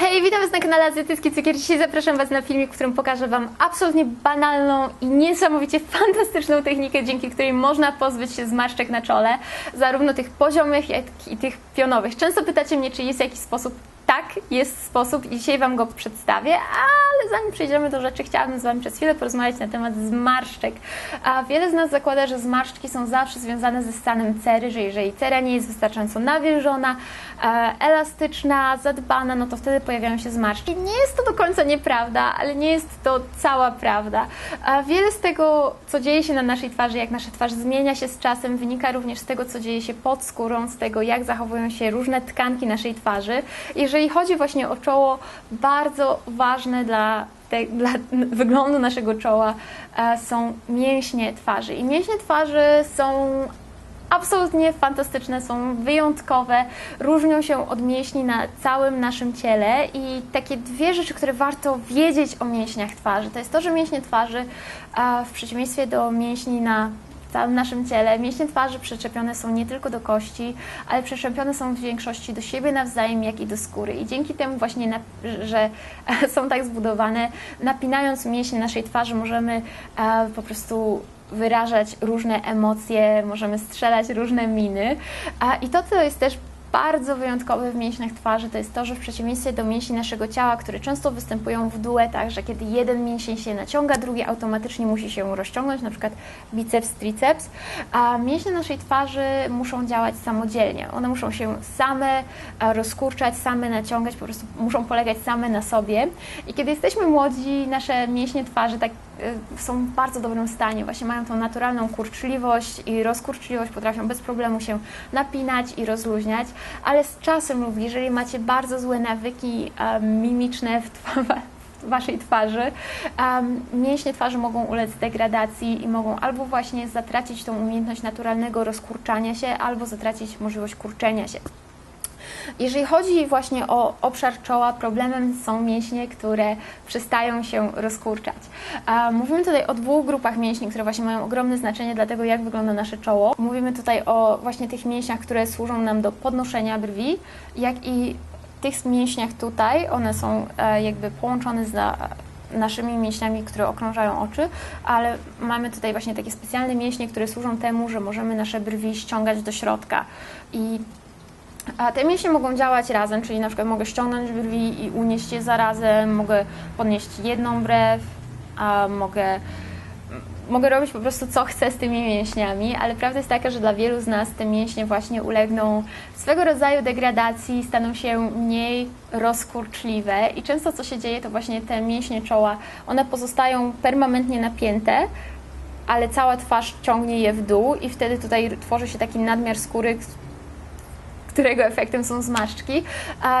Hej, witam Was na kanale Azjatycki Cukier. Dzisiaj zapraszam Was na filmik, w którym pokażę Wam absolutnie banalną i niesamowicie fantastyczną technikę, dzięki której można pozbyć się zmarszczek na czole, zarówno tych poziomych, jak i tych pionowych. Często pytacie mnie, czy jest jakiś sposób. Tak, jest sposób i dzisiaj Wam go przedstawię, ale zanim przejdziemy do rzeczy, chciałabym z Wami przez chwilę porozmawiać na temat zmarszczek. A wiele z nas zakłada, że zmarszczki są zawsze związane ze stanem cery, że jeżeli cera nie jest wystarczająco nawilżona, e, elastyczna, zadbana, no to wtedy pojawiają się zmarszczki. Nie jest to do końca nieprawda, ale nie jest to cała prawda. A wiele z tego, co dzieje się na naszej twarzy, jak nasza twarz zmienia się z czasem, wynika również z tego, co dzieje się pod skórą, z tego, jak zachowują się różne tkanki naszej twarzy. Jeżeli chodzi właśnie o czoło, bardzo ważne dla te, dla wyglądu naszego czoła e, są mięśnie twarzy. I mięśnie twarzy są absolutnie fantastyczne, są wyjątkowe, różnią się od mięśni na całym naszym ciele i takie dwie rzeczy, które warto wiedzieć o mięśniach twarzy, to jest to, że mięśnie twarzy a w przeciwieństwie do mięśni na całym naszym ciele. Mięśnie twarzy przyczepione są nie tylko do kości, ale przyczepione są w większości do siebie nawzajem, jak i do skóry. I dzięki temu właśnie, że są tak zbudowane, napinając mięśnie naszej twarzy, możemy e, po prostu wyrażać różne emocje, możemy strzelać różne miny. I to, co jest też bardzo wyjątkowe w mięśniach twarzy, to jest to, że w przeciwieństwie do mięśni naszego ciała, które często występują w duetach, że kiedy jeden mięsień się naciąga, drugi automatycznie musi się rozciągnąć, na przykład biceps, triceps, a mięśnie naszej twarzy muszą działać samodzielnie. One muszą się same e, rozkurczać, same naciągać, po prostu muszą polegać same na sobie. I kiedy jesteśmy młodzi, nasze mięśnie twarzy tak są w bardzo dobrym stanie, właśnie mają tą naturalną kurczliwość i rozkurczliwość, potrafią bez problemu się napinać i rozluźniać, ale z czasem lub jeżeli macie bardzo złe nawyki mimiczne w, twa- w waszej twarzy, em, mięśnie twarzy mogą ulec degradacji i mogą albo właśnie zatracić tą umiejętność naturalnego rozkurczania się, albo zatracić możliwość kurczenia się. Jeżeli chodzi właśnie o obszar czoła, problemem są mięśnie, które przestają się rozkurczać. Mówimy tutaj o dwóch grupach mięśni, które właśnie mają ogromne znaczenie dla tego, jak wygląda nasze czoło. Mówimy tutaj o właśnie tych mięśniach, które służą nam do podnoszenia brwi, jak i tych mięśniach tutaj, one są e, jakby połączone z na- naszymi mięśniami, które okrążają oczy, ale mamy tutaj właśnie takie specjalne mięśnie, które służą temu, że możemy nasze brwi ściągać do środka. I a te mięśnie mogą działać razem, czyli na przykład mogę ściągnąć brwi i unieść je zarazem, mogę podnieść jedną brew, a mogę, mogę robić po prostu co chcę z tymi mięśniami, ale prawda jest taka, że dla wielu z nas te mięśnie właśnie ulegną swego rodzaju degradacji, staną się mniej rozkurczliwe i często co się dzieje, to właśnie te mięśnie czoła, one pozostają permanentnie napięte, ale cała twarz ciągnie je w dół i wtedy tutaj tworzy się taki nadmiar skóry, którego efektem są zmarszczki,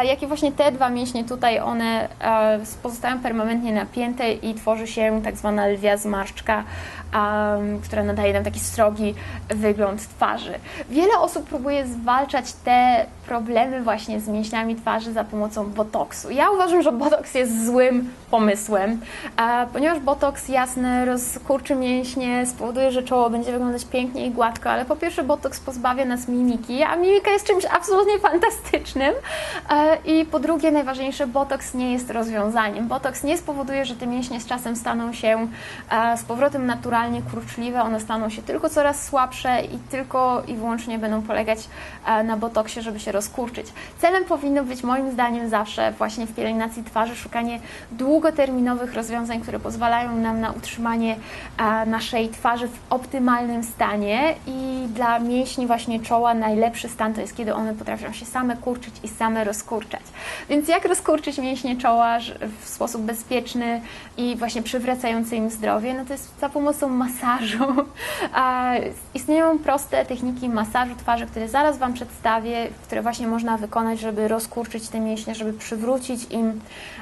jak i właśnie te dwa mięśnie tutaj, one e, pozostają permanentnie napięte i tworzy się tak zwana lwia zmarszczka, em, która nadaje nam taki srogi wygląd twarzy. Wiele osób próbuje zwalczać te problemy właśnie z mięśniami twarzy za pomocą botoksu. Ja uważam, że botoks jest złym pomysłem, ponieważ botoks jasne rozkurczy mięśnie, spowoduje, że czoło będzie wyglądać pięknie i gładko, ale po pierwsze botoks pozbawia nas mimiki, a mimika jest czymś absolutnie fantastycznym i po drugie najważniejsze, botoks nie jest rozwiązaniem. Botoks nie spowoduje, że te mięśnie z czasem staną się e, z powrotem naturalnie kurczliwe, one staną się tylko coraz słabsze i tylko i wyłącznie będą polegać e, na botoksie, żeby się rozkurczyć. Celem powinno być moim zdaniem zawsze właśnie w pielęgnacji twarzy szukanie długoterminowych rozwiązań, które pozwalają nam na utrzymanie e, naszej twarzy w optymalnym stanie i dla mięśni właśnie czoła najlepszy stan to jest, kiedy one potrafią się same kurczyć i same rozkurczać. Więc jak rozkurczyć mięśnie czoła w sposób bezpieczny i właśnie przywracający im zdrowie? No to jest za pomocą masażu. Istnieją proste techniki masażu twarzy, które zaraz Wam przedstawię, które właśnie można wykonać, żeby rozkurczyć te mięśnie, żeby przywrócić im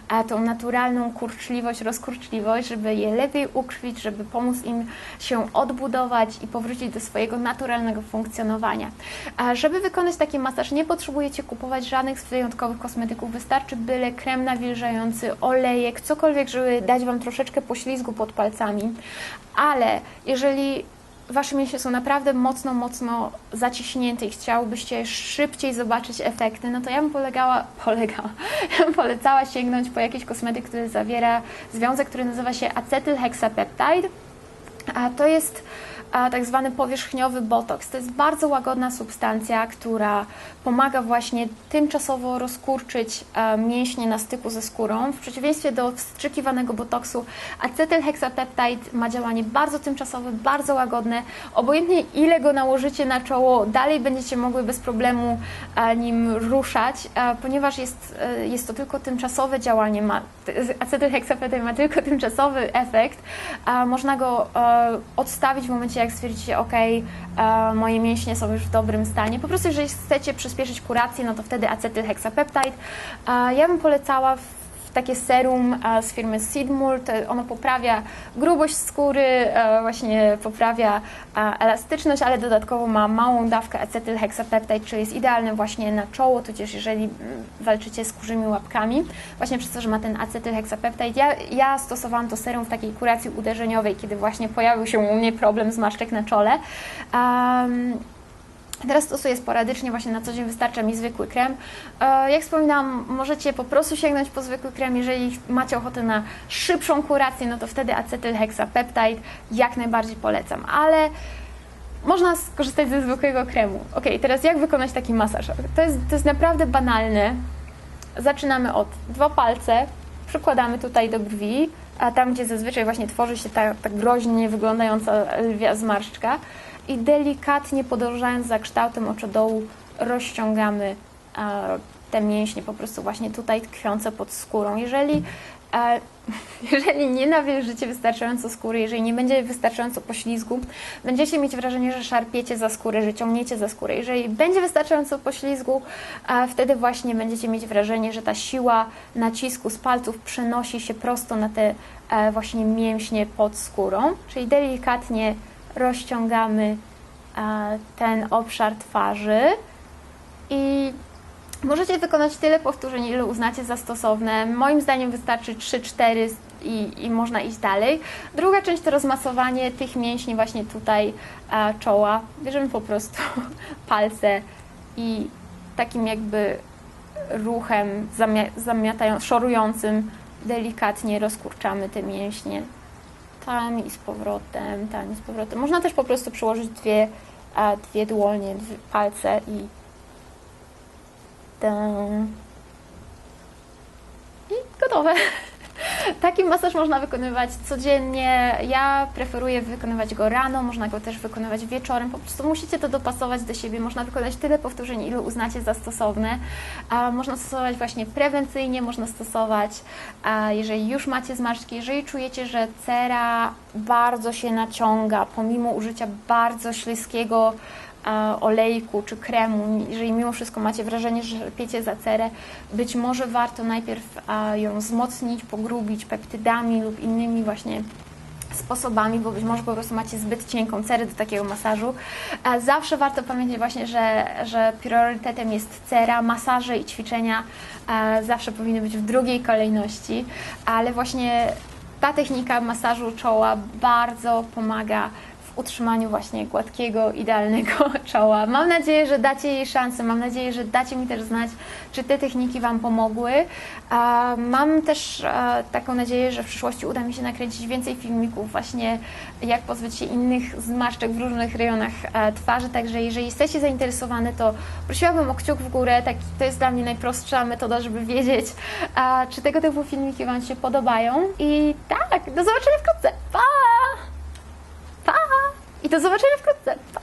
e, tą naturalną kurczliwość, rozkurczliwość, żeby je lepiej ukrwić, żeby pomóc im się odbudować i powrócić do swojego naturalnego funkcjonowania. Żeby wykonać taki masaż, nie potrzebujecie kupować żadnych wyjątkowych kosmetyków, wystarczy byle krem nawilżający, olejek, cokolwiek, żeby dać Wam troszeczkę poślizgu pod palcami. Ale jeżeli wasze mięśnie są naprawdę mocno, mocno zaciśnięte i chciałbyście szybciej zobaczyć efekty, no to ja bym polegała, polegała, ja bym polecała sięgnąć po jakiś kosmetyk, który zawiera związek, który nazywa się acetylhexapeptide. A to jest tak zwany powierzchniowy botoks. To jest bardzo łagodna substancja, która pomaga właśnie tymczasowo rozkurczyć e, mięśnie na styku ze skórą. W przeciwieństwie do wstrzykiwanego botoksu, acetylhexapeptide ma działanie bardzo tymczasowe, bardzo łagodne. Obojętnie ile go nałożycie na czoło, dalej będziecie mogły bez problemu e, nim ruszać, e, ponieważ jest, jest to tylko tymczasowe działanie. Acetylhexapeptide ma tylko tymczasowy efekt. Można go odstawić w momencie, jak stwierdzicie, ok, e, moje mięśnie są już w dobrym stanie. Po prostu, jeżeli chcecie przyspieszyć kurację, no to wtedy acetylhexapeptide. E, Ja bym polecała takie serum e, z firmy Sidmul. To ono poprawia grubość skóry, e, właśnie poprawia e, elastyczność, ale dodatkowo ma małą dawkę acetylhexapeptide, czyli jest idealny właśnie na czoło, tudzież jeżeli mm, walczycie z kurzymi łapkami, właśnie przez to, że ma ten acetylhexapeptide. Ja, ja stosowałam to serum w takiej kuracji uderzeniowej, kiedy właśnie pojawił się u mnie problem z maszczek na czole. Um, Teraz stosuję sporadycznie, właśnie na co dzień wystarcza mi zwykły krem. E, Jak wspominałam, możecie po prostu sięgnąć po zwykły krem. Jeżeli macie ochotę na szybszą kurację, no to wtedy acetylhexapeptide jak najbardziej polecam. Ale można skorzystać ze zwykłego kremu. Ok, teraz jak wykonać taki masaż? To jest, to jest naprawdę banalne. Zaczynamy od dwa palce, przykładamy tutaj do brwi, a tam, gdzie zazwyczaj właśnie tworzy się ta, ta groźnie wyglądająca lwia zmarszczka i delikatnie podążając za kształtem oczodołu rozciągamy e, te mięśnie po prostu właśnie tutaj tkwiące pod skórą. Jeżeli, e, jeżeli nie nawilżycie wystarczająco skóry, jeżeli nie będzie wystarczająco poślizgu, będziecie mieć wrażenie, że szarpiecie za skórę, że ciągniecie za skórę. Jeżeli będzie wystarczająco poślizgu, e, wtedy właśnie będziecie mieć wrażenie, że ta siła nacisku z palców przenosi się prosto na te właśnie mięśnie pod skórą, czyli delikatnie rozciągamy e, ten obszar twarzy i możecie wykonać tyle powtórzeń, ile uznacie za stosowne. Moim zdaniem wystarczy 3-4 i, i można iść dalej. Druga część to rozmasowanie tych mięśni właśnie tutaj e, czoła. Bierzemy po prostu palce i takim jakby ruchem zamia- szorującym delikatnie rozkurczamy te mięśnie tam i z powrotem, tam i z powrotem. Można też po prostu przyłożyć dwie, dwie dłonie, dwie palce i tam. i gotowe. Taki masaż można wykonywać codziennie. Ja preferuję wykonywać go rano, można go też wykonywać wieczorem. Po prostu musicie to dopasować do siebie. Można wykonać tyle powtórzeń, ile uznacie za stosowne. A można stosować właśnie prewencyjnie, można stosować, a jeżeli już macie zmarszczki, jeżeli czujecie, że cera bardzo się naciąga, pomimo użycia bardzo śliskiego olejku czy kremu, jeżeli mimo wszystko macie wrażenie, że piecie za cerę, być może warto najpierw ją wzmocnić, pogrubić peptydami lub innymi właśnie sposobami, bo być może po prostu macie zbyt cienką cerę do takiego masażu. Zawsze warto pamiętać właśnie, że, że priorytetem jest cera, masaże i ćwiczenia zawsze powinny być w drugiej kolejności, ale właśnie ta technika masażu czoła bardzo pomaga utrzymaniu właśnie gładkiego, idealnego czoła. Mam nadzieję, że dacie jej szansę, mam nadzieję, że dacie mi też znać, czy te techniki Wam pomogły. Mam też e, taką nadzieję, że w przyszłości uda mi się nakręcić więcej filmików właśnie jak pozbyć się innych zmarszczek w różnych rejonach e, twarzy, także jeżeli jesteście zainteresowane, to prosiłabym o kciuk w górę, tak, to jest dla mnie najprostsza metoda, żeby wiedzieć, czy tego typu filmiki Wam się podobają. I tak, do zobaczenia wkrótce. Pa! I do zobaczenia wkrótce. Pa!